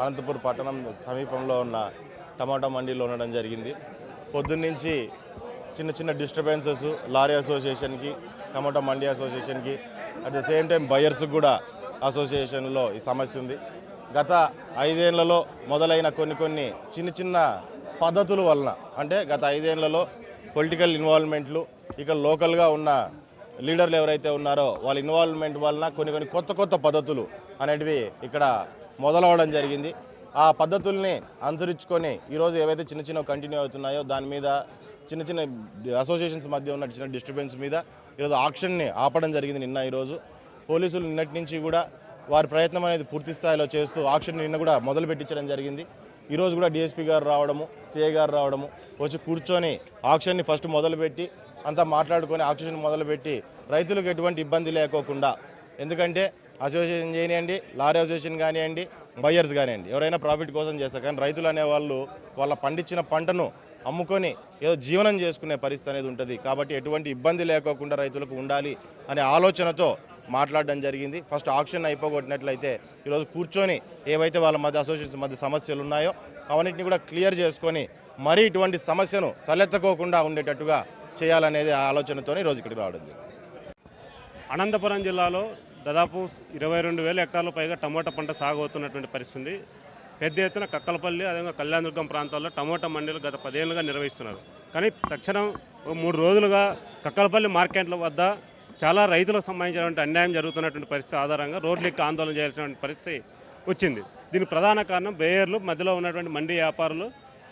అనంతపూర్ పట్టణం సమీపంలో ఉన్న టమాటా మండీలో ఉండడం జరిగింది. పొద్దున్నుంచి చిన్న చిన్న డిస్టర్బెన్సెస్ లారీ అసోసియేషన్కి టమాటా mandi అసోసియేషన్కి at the same time buyers కూడా అసోసియేషన్లో ఈ సమస్య ఉంది. గత ఐదేళ్ళలో మొదలైన కొన్ని కొన్ని చిన్న చిన్న పద్ధతుల వలన అంటే గత ఐదేళ్ళలో పొలిటికల్ ఇన్వాల్వ్మెంట్లు ఇక లోకల్గా ఉన్న లీడర్లు ఎవరైతే ఉన్నారో వాళ్ళ ఇన్వాల్వ్మెంట్ వలన కొన్ని కొన్ని కొత్త కొత్త పద్ధతులు అనేటివి ఇక్కడ మొదలవడం జరిగింది. ఆ పద్ధతుల్ని అనుసరించుకొని ఈరోజు ఏవైతే చిన్న చిన్న కంటిన్యూ అవుతున్నాయో దాని మీద చిన్న చిన్న అసోసియేషన్స్ మధ్య ఉన్న చిన్న డిస్టర్బెన్స్ మీద ఈరోజు ఆక్షన్ని ఆపడం జరిగింది నిన్న ఈరోజు. పోలీసులు నిన్నటి నుంచి కూడా వారి ప్రయత్నం అనేది పూర్తి స్థాయిలో చేస్తూ ఆక్షన్ నిన్న కూడా మొదలు పెట్టించడం జరిగింది. ఈరోజు కూడా డిఎస్పీ గారు రావడము సిఐ గారు రావడము వచ్చి కూర్చొని ఆక్షన్ని ఫస్ట్ మొదలుపెట్టి అంతా మాట్లాడుకొని ఆక్సిజన్ మొదలుపెట్టి రైతులకు ఎటువంటి ఇబ్బంది లేకోకుండా ఎందుకంటే అసోసియేషన్ చేయనివ్వండి లారీ అసోసియేషన్ కానివ్వండి బయ్యర్స్ కానివ్వండి ఎవరైనా ప్రాఫిట్ కోసం చేస్తారు. కానీ రైతులు అనేవాళ్ళు వాళ్ళ పండించిన పంటను అమ్ముకొని ఏదో జీవనం చేసుకునే పరిస్థితి అనేది ఉంటుంది. కాబట్టి ఎటువంటి ఇబ్బంది లేకోకుండా రైతులకు ఉండాలి అనే ఆలోచనతో మాట్లాడడం జరిగింది. ఫస్ట్ ఆక్షన్ అయిపోగొట్టినట్లయితే ఈరోజు కూర్చొని ఏవైతే వాళ్ళ మధ్య అసోసియేషన్ మధ్య సమస్యలు ఉన్నాయో అవన్నింటిని కూడా క్లియర్ చేసుకొని మరీ ఇటువంటి సమస్యను తలెత్తకోకుండా ఉండేటట్టుగా చేయాలనేది ఆ ఆలోచనతో ఈరోజు ఇక్కడికి రావడం జరిగింది. అనంతపురం జిల్లాలో దాదాపు ఇరవై రెండు వేల హెక్టార్ల పైగా టమోటా పంట సాగు అవుతున్నటువంటి పరిస్థితి. పెద్ద ఎత్తున కక్కలపల్లి అదేవిధంగా కళ్యాణదుర్గం ప్రాంతాల్లో టమోటా మండీలు గత పదేళ్ళుగా నిర్వహిస్తున్నారు. కానీ తక్షణం ఓ మూడు రోజులుగా కక్కలపల్లి మార్కెట్ల వద్ద చాలా రైతులకు సంబంధించినటువంటి అన్యాయం జరుగుతున్నటువంటి పరిస్థితి ఆధారంగా రోడ్లెక్కి ఆందోళన చేయాల్సినటువంటి పరిస్థితి వచ్చింది. దీనికి ప్రధాన కారణం బేయర్లు మధ్యలో ఉన్నటువంటి మండీ వ్యాపారులు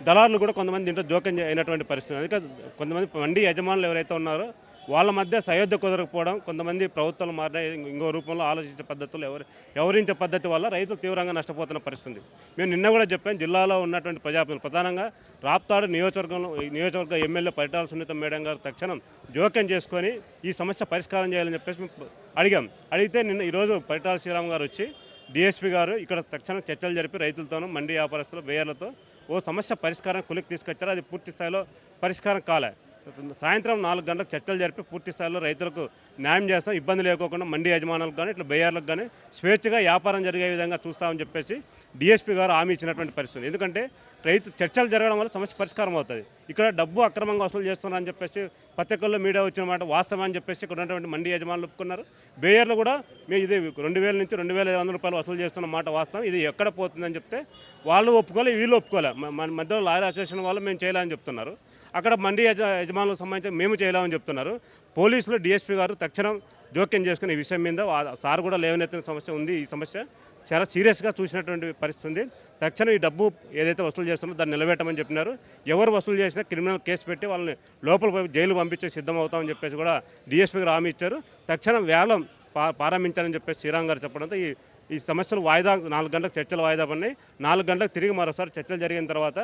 దళారులు కూడా కొంతమంది దీంట్లో జోక్యం అయినటువంటి పరిస్థితి అందుకే కొంతమంది మండి యజమానులు ఎవరైతే ఉన్నారో వాళ్ళ మధ్య సయోధ్య కుదరకపోవడం కొంతమంది ప్రభుత్వాలు మారిన ఇంకో రూపంలో ఆలోచించే పద్ధతులు ఎవరు ఎవరించే పద్ధతి వల్ల రైతులు తీవ్రంగా నష్టపోతున్న పరిస్థితి. మేము నిన్న కూడా చెప్పాం జిల్లాలో ఉన్నటువంటి ప్రజాప్రతినిధులు ప్రధానంగా రాప్తాడు నియోజకవర్గంలో నియోజకవర్గ ఎమ్మెల్యే పరిటాల సునీత మేడం గారు తక్షణం జోక్యం చేసుకొని ఈ సమస్య పరిష్కారం చేయాలని చెప్పేసి మేము అడిగాం. అడిగితే నిన్న ఈరోజు పరిటాల శ్రీరామ్ గారు వచ్చి డిఎస్పీ గారు ఇక్కడ తక్షణం చర్చలు జరిపి రైతులతోనూ మండి వ్యాపారస్తులు బేయర్లతో ఓ సమస్య పరిష్కారం కొలికి తీసుకొచ్చారు అది పూర్తి స్థాయిలో పరిష్కారం కాలే. సాయంత్రం నాలుగు గంటలకు చర్చలు జరిపి పూర్తి స్థాయిలో రైతులకు న్యాయం చేస్తాం. ఇబ్బంది లేకోకుండా మండి యజమానులకు కానీ ఇట్లా బేయర్లకు కానీ స్వేచ్ఛగా వ్యాపారం జరిగే విధంగా చూస్తామని చెప్పేసి డిఎస్పీ గారు హామీ ఇచ్చినటువంటి పరిస్థితి ఎందుకంటే రైతు చర్చలు జరగడం వల్ల సమస్య పరిష్కారం అవుతుంది. ఇక్కడ డబ్బు అక్రమంగా వసూలు చేస్తున్నారని చెప్పేసి పత్రికల్లో మీడియా వచ్చిన మాట వాస్తవం అని చెప్పేసి ఇక్కడ ఉన్నటువంటి మండీ యజమానులు ఒప్పుకున్నారు. బేయర్లు కూడా మేము ఇది రెండు వేల నుంచి రెండు వేల ఐదు వందల రూపాయలు వసూలు చేస్తున్న మాట వాస్తవం. ఇది ఎక్కడ పోతుందని చెప్తే వాళ్ళు ఒప్పుకోలే వీళ్ళు ఒప్పుకోలే. మన మధ్యలో లాయర్ అసోసియేషన్ వాళ్ళు మేము చేయాలని చెప్తున్నారు. అక్కడ మండీ యజ యజమానులకు సంబంధించి మేము చేయలేమని చెప్తున్నారు. పోలీసులు డిఎస్పీ గారు తక్షణం జోక్యం చేసుకుని ఈ విషయం మీద సార్ కూడా లేవనెత్తిన సమస్య ఉంది. ఈ సమస్య చాలా సీరియస్గా చూసినటువంటి పరిస్థితి ఉంది. తక్షణం ఈ డబ్బు ఏదైతే వసూలు చేస్తున్నారో దాన్ని నిలబెట్టమని చెప్పినారు. ఎవరు వసూలు చేసినా క్రిమినల్ కేసు పెట్టి వాళ్ళని లోపల జైలు పంపించే సిద్ధం అవుతామని చెప్పేసి కూడా డిఎస్పీ గారు హామీ ఇచ్చారు. తక్షణం వేలం ప్రారంభించాలని చెప్పేసి శ్రీరామ్ గారు చెప్పడంతో ఈ ఈ సమస్యలు వాయిదా నాలుగు గంటలకు చర్చలు వాయిదా పడినాయి. నాలుగు గంటలకు తిరిగి మరోసారి చర్చలు జరిగిన తర్వాత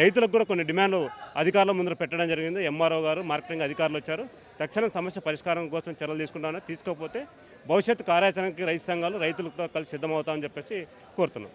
రైతులకు కూడా కొన్ని డిమాండ్లు అధికారుల ముందర పెట్టడం జరిగింది. ఎంఆర్ఓ గారు మార్కెటింగ్ అధికారులు వచ్చారు. తక్షణం సమస్య పరిష్కారం కోసం చర్యలు తీసుకుంటామని తీసుకోకపోతే భవిష్యత్తు కార్యాచరణకి రైతు సంఘాలు రైతులతో కలిసి సిద్ధమవుతామని చెప్పేసి కోరుతున్నాం.